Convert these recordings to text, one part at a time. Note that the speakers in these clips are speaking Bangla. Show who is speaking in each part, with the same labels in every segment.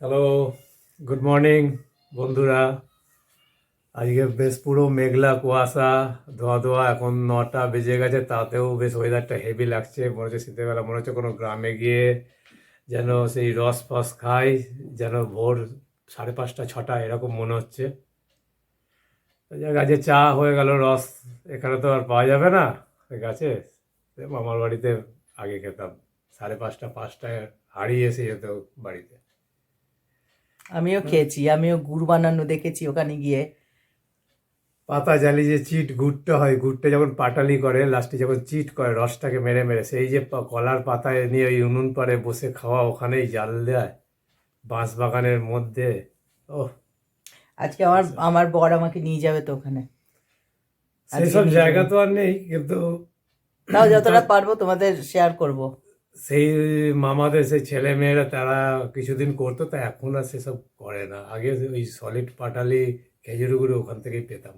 Speaker 1: হ্যালো গুড মর্নিং বন্ধুরা। আজকে বেশ পুরো মেঘলা কুয়াশা ধোয়া ধোয়া এখন নটা বেজে গেছে, তাতেও বেশ ওয়েদারটা হেভি লাগছে। মনে হচ্ছে শীতেবেলা, মনে হচ্ছে কোনো গ্রামে গিয়ে যেন সেই রস ফস খাই, যেন ভোর সাড়ে পাঁচটা, ছটা, এরকম মনে হচ্ছে। আজকে চা হয়ে গেল, রস এখানে তো আর পাওয়া যাবে না। আছে? মামার বাড়িতে আগে খেতাম। সাড়ে পাঁচটা, পাঁচটায় হারিয়ে এসে যেত বাড়িতে।
Speaker 2: আমিও খেয়েছি আমিও গুড় বানানো দেখেছি ওখানে গিয়ে।
Speaker 1: পাতা জ্বালিয়ে যে চিট গুড়টা হয় গুড়টা যখন পাটালি করে লাস্টে যখন চিট করে রসটাকে মেরে মেরে সেই যে কলার পাতায় নিয়ে ওই উনুন পারে বসে খাওয়া ওখানেই জাল দেয় বাঁশ বাগানের মধ্যে। ও
Speaker 2: আজকে আমার আমার বর আমাকে নিয়ে যাবে তো ওখানে।
Speaker 1: সেসব জায়গা তো আর নেই কিন্তু
Speaker 2: তাও যতটা পারব তোমাদের শেয়ার করব।
Speaker 1: সেই মামাদের সেই ছেলে মেয়েরা তারা কিছুদিন করতো তা এখন আর সেসব করে না। আগে ওই সলিড পাটালি খেজুর গুঁড়ো ওখান থেকেই পেতাম।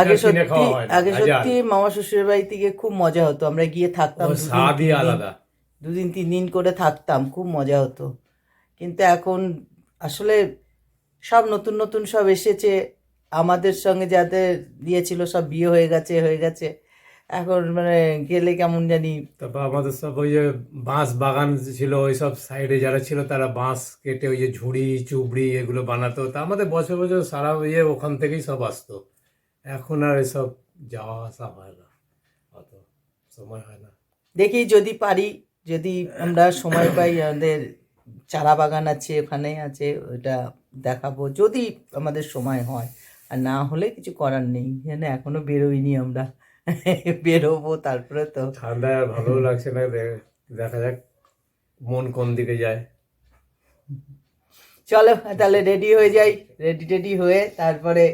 Speaker 2: আগে সত্যি আগে মামা শ্বশুরের খুব মজা হতো। আমরা গিয়ে থাকতাম
Speaker 1: স্বাদই আলাদা।
Speaker 2: দুদিন তিন দিন করে থাকতাম খুব মজা হতো। কিন্তু এখন আসলে সব নতুন নতুন সব এসেছে। আমাদের সঙ্গে যাদের দিয়েছিল সব বিয়ে হয়ে গেছে হয়ে গেছে। এখন মানে গেলে কেমন জানি
Speaker 1: তারপর আমাদের সব ওই যে বাঁশ বাগান ছিল ওই সব সাইডে যারা ছিল তারা বাঁশ কেটে ওই যে ঝুড়ি চুবড়ি এগুলো বানাতো। তা আমাদের বছর বছর সারা ইয়ে ওখান থেকেই সব আসতো। এখন আর এসব যাওয়া আসা হয় না অত সময় হয় না।
Speaker 2: দেখি যদি পারি যদি আমরা সময় পাই আমাদের চারা বাগান আছে ওখানে আছে ওটা দেখাবো। যদি আমাদের সময় হয় আর না হলে কিছু করার নেই এখনও বেরোইনি আমরা। বেরোবো তারপরে তো।
Speaker 1: ঠান্ডায় আর ভালো লাগছে না দেখা যাক মন কোন দিকে যায়।
Speaker 2: চলো তাহলে রেডি হয়ে যাই রেডি টেডি হয়ে তারপরে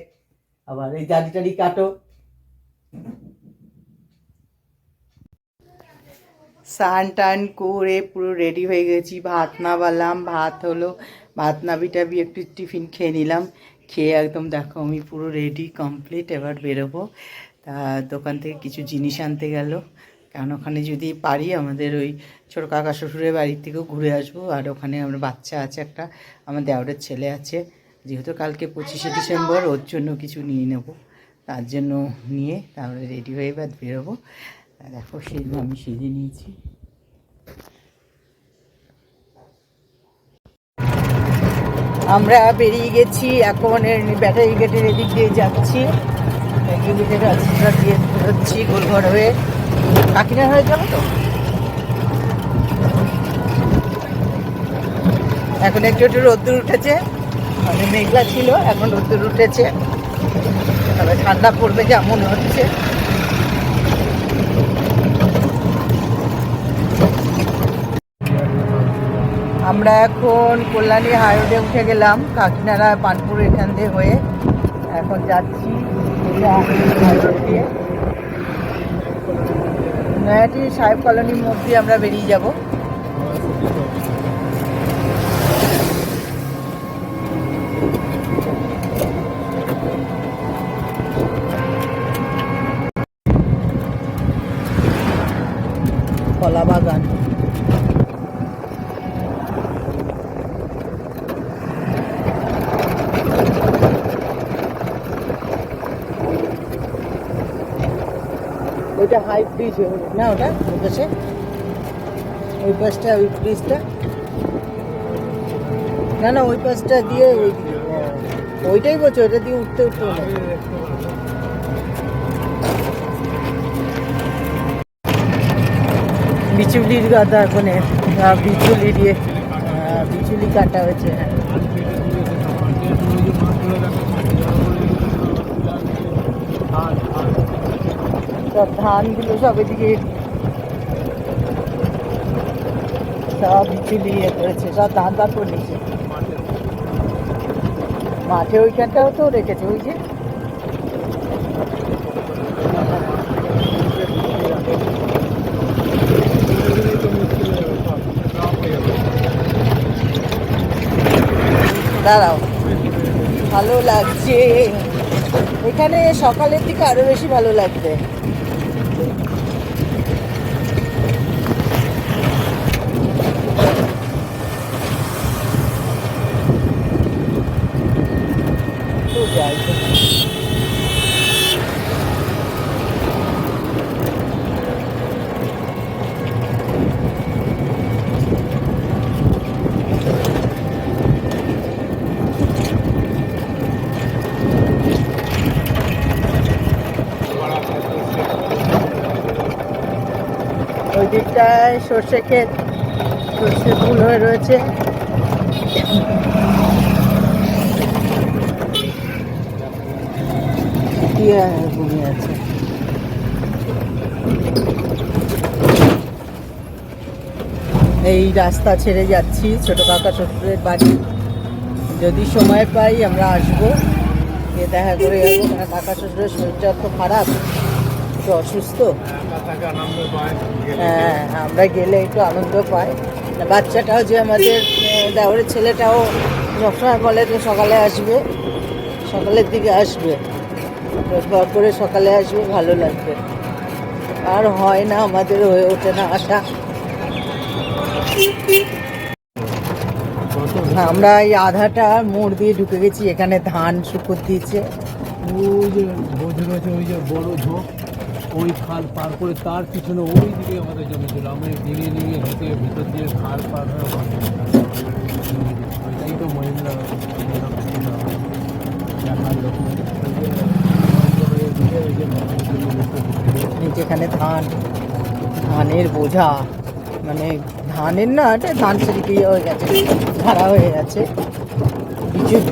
Speaker 2: আবার এই জারি টারি কাটো। স্নান টান করে পুরো রেডি হয়ে গেছি ভাত নাবালাম ভাত হলো ভাত নাবি টাবি একটু টিফিন খেয়ে নিলাম। খেয়ে একদম দেখো আমি পুরো রেডি কমপ্লিট এবার বেরোবো। তা দোকান থেকে কিছু জিনিস আনতে গেল। কারণ ওখানে যদি পারি আমাদের ওই ছোটো কাকা শ্বশুরের বাড়ির থেকেও ঘুরে আসব। আর ওখানে আমার বাচ্চা আছে একটা, আমার দেওরের ছেলে আছে। যেহেতু কালকে পঁচিশে ডিসেম্বর, ওর জন্য কিছু নিয়ে নেব। তার জন্য নিয়ে তারপরে রেডি হয়ে এবার বেরোবো। দেখো সেজন্য আমি সেজে নিয়েছি। আমরা বেরিয়ে গেছি, এখন ব্যাটারি গেটের এদিক দিয়ে যাচ্ছি। দিয়ে হয়ে। হয়ে তো? এখন একটু একটু রোদ্দুর উঠেছে। মানে মেঘলা ছিল, এখন রোদ্দুর উঠেছে। তবে ঠান্ডা পড়বে যা হচ্ছে। আমরা এখন কল্যাণী হাইওয়ে উঠে গেলাম কাকিনাড়া পানপুর এখান দিয়ে হয়ে। এখন যাচ্ছি। নয়াটি সাহেব কলোনির মধ্যে আমরা বেরিয়ে যাব। কলা বাগান ওইটা হাই ব্রিজ না ওটা? ওই পাশে? ওই পাশটা, ওই ব্রিজটা না না, ওই পাশটা দিয়ে ওই ওইটাই বলছো, ওইটা দিয়ে উঠতে উঠতে বিচুলির গাদা, ওখানে বিচুলি দিয়ে বিচুলি কাটা হয়েছে। হ্যাঁ সব ধানগুলো সব এদিকে সব বিচুলি ইয়ে করেছে, সব ধান ধান করে নিয়েছে। মাঠে ওইখানটাও তো রেখেছে, ওই যে। দাঁড়াও, ভালো লাগছে। এখানে সকালের দিকে আরও বেশি ভালো লাগবে। যাই সর্ষে ক্ষেত সর্ষে ফুল হয়ে রয়েছে। এই রাস্তা ছেড়ে যাচ্ছি ছোট কাকা শ্বশুরের বাড়ি। যদি সময় পাই আমরা আসব। গিয়ে দেখা করে যাব। কাকা শ্বশুরের শরীরটা তো খারাপ একটু অসুস্থ। হ্যাঁ আমরা গেলে একটু আনন্দ পাই। বাচ্চাটাও যে আমাদের আহ, দেওরের ছেলেটাও সবসময় বলে যে সকালে আসবে। সকালের দিকে আসবে। রোজবার করে সকালে আসবে, ভালো লাগবে। আর হয় না, আমাদের হয়ে ওঠে না আসা আমরা এই আধাটা মোড় দিয়ে ঢুকে গেছি, এখানে ধান শুকুর দিয়েছে।
Speaker 1: ওই যে বোঝ রয়েছে, ওই বড় ঝোঁক ওই খাল পার করে তার পিছনে ওই দিকে আমাদের জমি ছিল আমরা ডিঙিয়ে ডিঙিয়ে হেঁটে ভিতর দিয়ে খাল পার হয়ে ওইটাই তো মহিন্দ্রা
Speaker 2: যেখানে ধান, ধানের বোঝা মানে ধানের না, এটা ধান সেদিকে হয়ে গেছে ঝাড়া হয়ে গেছে। বিচুন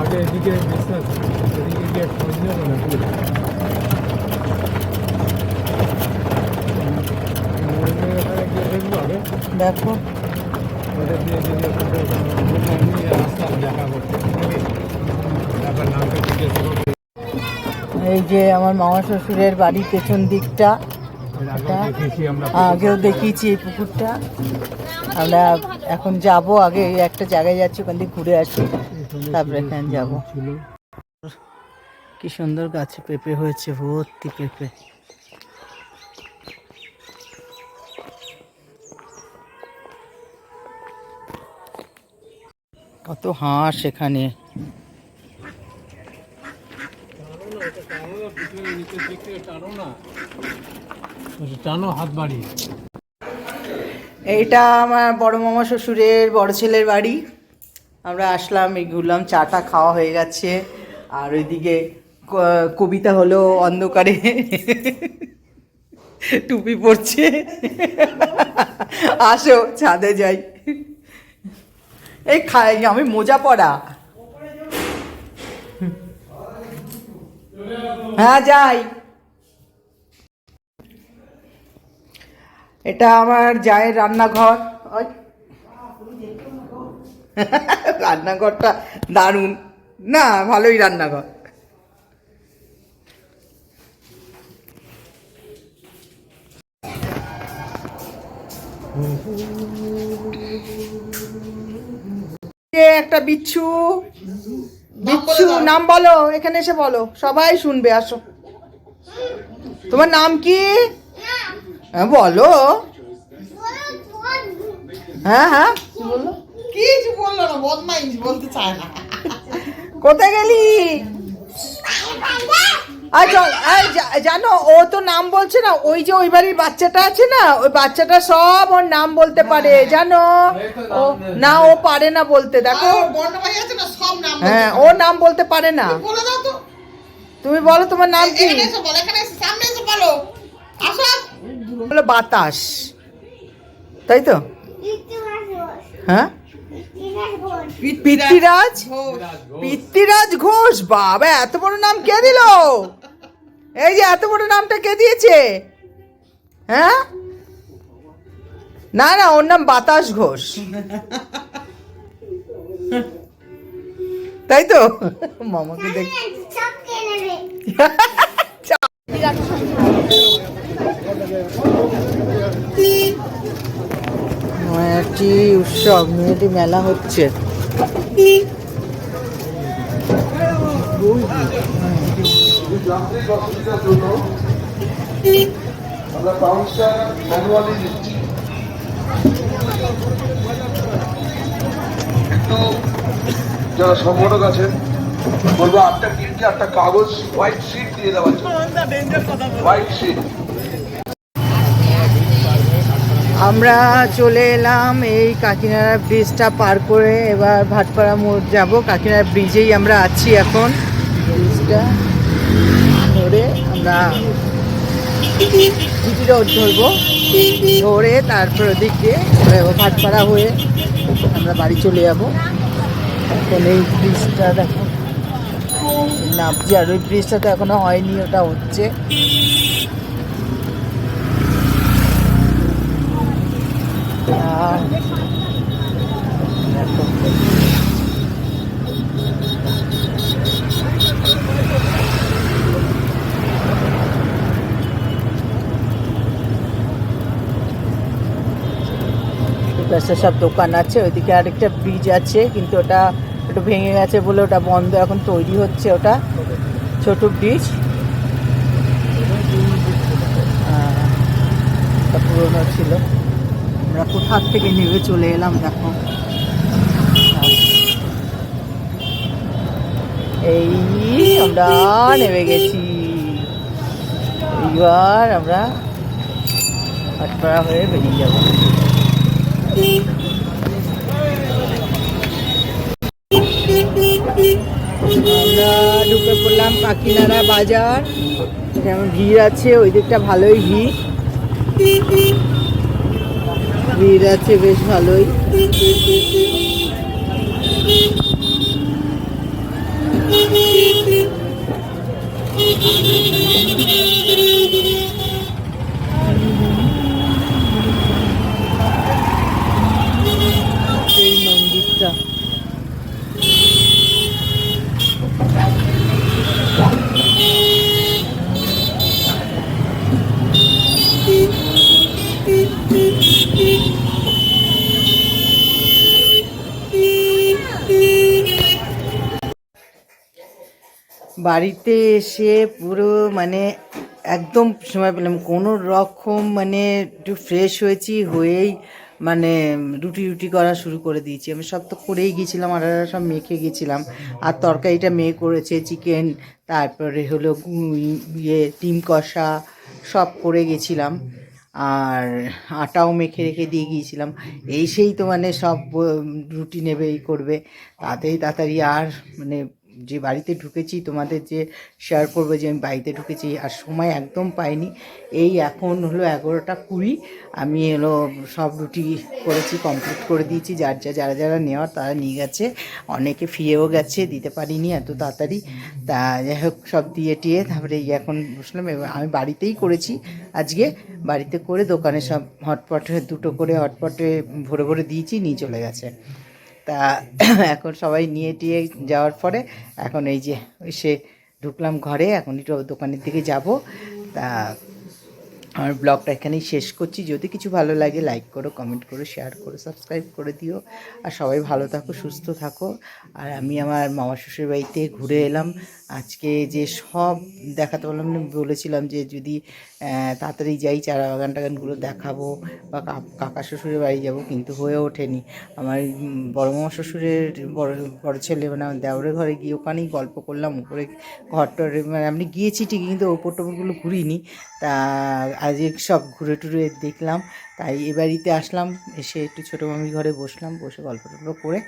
Speaker 1: আগে এদিকে গিয়ে খোঁজ নেব না কি? ওখানে গিয়ে দেখব আগে
Speaker 2: দেখো
Speaker 1: ওদের দিয়ে যদি ওখানে এমনি রাস্তা দেখা করতে নাকি? তারপর নামটা জিজ্ঞেস করব
Speaker 2: এই যে আমার মামা শ্বশুরের বাড়ির পেছন দিকটা
Speaker 1: আগেও
Speaker 2: দেখিয়েছি এই পুকুরটা। আমরা এখন যাব আগে একটা জায়গায় যাচ্ছি ওখান থেকে ঘুরে আসি তারপরে এখানে যাব। কি সুন্দর গাছে পেঁপে হয়েছে ভর্তি পেঁপে। কত হাঁস এখানে। এইটা আমার বড় মামা শ্বশুরের বড় ছেলের বাড়ি। আমরা আসলাম, এই ঘুরলাম, চাটা খাওয়া হয়ে গেছে। আর ওইদিকে কবিতা হলো অন্ধকারে টুপি পরছে। আসো, ছাদে যাই। এই খাই আমি মোজা পড়া হ্যাঁ যাই। এটা আমার জায়ের রান্নাঘর। রান্নাঘরটা দারুণ। না, ভালোই রান্নাঘর। একটা বিচ্ছু। বিচ্ছু নাম বলো এখানে এসে বলো। সবাই শুনবে আসো। তোমার নাম কি? হ্যাঁ বলো। হ্যাঁ হ্যাঁ।
Speaker 3: কিছু বলল না বদমাইশ বলতে চায় না।
Speaker 2: কোথায় গেলি? জানো ও তো নাম বলছে না ওই যে ওই বাড়ির বাচ্চাটা আছে না ওই বাচ্চাটা সব ওর নাম বলতে পারে জানো? ও না ও পারে না বলতে দেখো। হ্যাঁ ও নাম বলতে পারে না। তুমি বলো তোমার নাম কি?
Speaker 3: বলো
Speaker 2: বাতাস। তাই তো? হ্যাঁ? পৃথ্বীরাজ পৃথ্বীরাজ ঘোষ বাবা এত বড় নাম কে দিল? এই যে এত বড় নামটা কে দিয়েছে? হ্যাঁ? না না, ওর নাম বাতাস ঘোষ। তাই তো? মামাকে দেখ উৎসব, মেয়েটি মেলা হচ্ছে।
Speaker 4: যান্ত্রিক অসুবিধার জন্য আমরা বাউন্সটা ম্যানুয়ালি নিচ্ছি। একটু যারা সংগঠক আছেন, বলব আটটা কিনকে একটা কাগজ হোয়াইট শিট দিয়ে জন্য। হোয়াইট শিট
Speaker 2: আমরা চলে এলাম এই কাকিনাড়া ব্রিজটা পার করে এবার ভাটপাড়া মোড় যাব। কাকিনাড়া ব্রিজেই আমরা আছি এখন। ব্রিজটা ধরে আমরা জিটি রোড ধরবো। ধরে তারপর ওদিক দিয়ে ভাটপাড়া হয়ে আমরা বাড়ি চলে যাব। এখন এই ব্রিজটা দেখো। নামছি আর ওই ব্রিজটা তো এখনও হয়নি, ওটা হচ্ছে। আর পাশে সব দোকান আছে, ওইদিকে আরেকটা ব্রিজ আছে, কিন্তু ওটা একটু ভেঙে গেছে বলে ওটা বন্ধ এখন তৈরি হচ্ছে ওটা, ছোট ব্রিজ পুরোনো ছিল। আমরা কোথার থেকে নেমে চলে এলাম দেখো। এই আমরা নেমে গেছি। এইবার আমরা হাটপাড়া হয়ে বেরিয়ে যাব। আমরা ঢুকে পড়লাম কাকিনাড়া বাজার। যেমন ভিড় আছে, ওই দিকটা ভালোই ভিড়। ভিড় আছে, বেশ ভালোই। বাড়িতে এসে পুরো মানে একদম সময় পেলাম। কোনো রকম মানে একটু ফ্রেশ হয়েছি হয়েই মানে রুটি রুটি করা শুরু করে দিয়েছি। আমি সব তো করেই গেছিলাম আর সব মেখে গেছিলাম আর তরকারিটা মেয়ে করেছে চিকেন তারপরে হলো ইয়ে ডিম কষা, সব করে গেছিলাম আর আটাও মেখে রেখে দিয়ে গিয়েছিলাম। এই সেই তো মানে সব রুটি নেবে করবে। তাতেই তাড়াতাড়ি আর মানে যে বাড়িতে ঢুকেছি, তোমাদের যে শেয়ার করব যে আমি বাড়িতে ঢুকেছি, আর সময় একদম পাইনি। এই এখন হলো এগারোটা কুড়ি, আমি হলো সব রুটি করেছি কমপ্লিট করে দিয়েছি। যার যা, যারা যারা নেওয়ার তারা নিয়ে গেছে। অনেকে ফিরেও গেছে, দিতে পারিনি এত তাড়াতাড়ি। তা যাই হোক, সব দিয়ে টিয়ে তারপরে এই এখন বসলাম। এবার আমি বাড়িতেই করেছি আজকে। বাড়িতে করে দোকানে সব হটপটে দুটো করে হটপটে ভরে ভরে দিয়েছি, নিয়ে চলে গেছে। তা এখন সবাই নিয়ে টিয়ে যাওয়ার পরে এখন এই যে সে ঢুকলাম ঘরে, এখন একটু দোকানের দিকে যাব। তা আমার ব্লগটা এখানেই শেষ করছি। যদি কিছু ভালো লাগে লাইক করো কমেন্ট করো শেয়ার করো সাবস্ক্রাইব করে দিও। আর সবাই ভালো থাকো, সুস্থ থাকো। আর আমি আমার মামা শ্বশুর বাড়িতে ঘুরে এলাম। আজকে যে সব দেখাতে না, বলেছিলাম যে যদি তাড়াতাড়ি যাই চারা বাগান টাগানগুলো দেখাবো বা কাকা শ্বশুরের বাড়ি যাব, কিন্তু হয়ে ওঠেনি। আমার বড় মামা শ্বশুরের বড় বড় ছেলে মানে আমার দেওরের ঘরে গিয়ে ওখানেই গল্প করলাম। উপরে ঘরটর মানে আমি গিয়েছি ঠিকই, কিন্তু ওপর টোপরগুলো ঘুরিনি। তা আজ সব ঘুরে টুরে দেখলাম। তাই এ বাড়িতে আসলাম এসে একটু ছোটো মামির ঘরে বসলাম বসে গল্প টল্প করে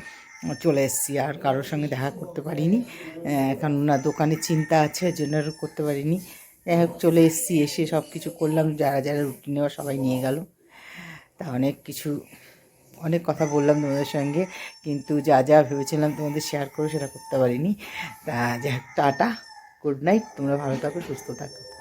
Speaker 2: চলে এসেছি। আর কারোর সঙ্গে দেখা করতে পারিনি। আহ, কারণ না দোকানে চিন্তা আছে জন্য করতে পারিনি। যাই হোক চলে এসেছি এসে সব কিছু করলাম যারা যারা রুটি নেওয়া সবাই নিয়ে গেল। তা অনেক কিছু অনেক কথা বললাম তোমাদের সঙ্গে কিন্তু যা যা ভেবেছিলাম তোমাদের শেয়ার করো সেটা করতে পারিনি। তা যাই হোক টাটা গুড নাইট তোমরা ভালো থাকো সুস্থ থাকো।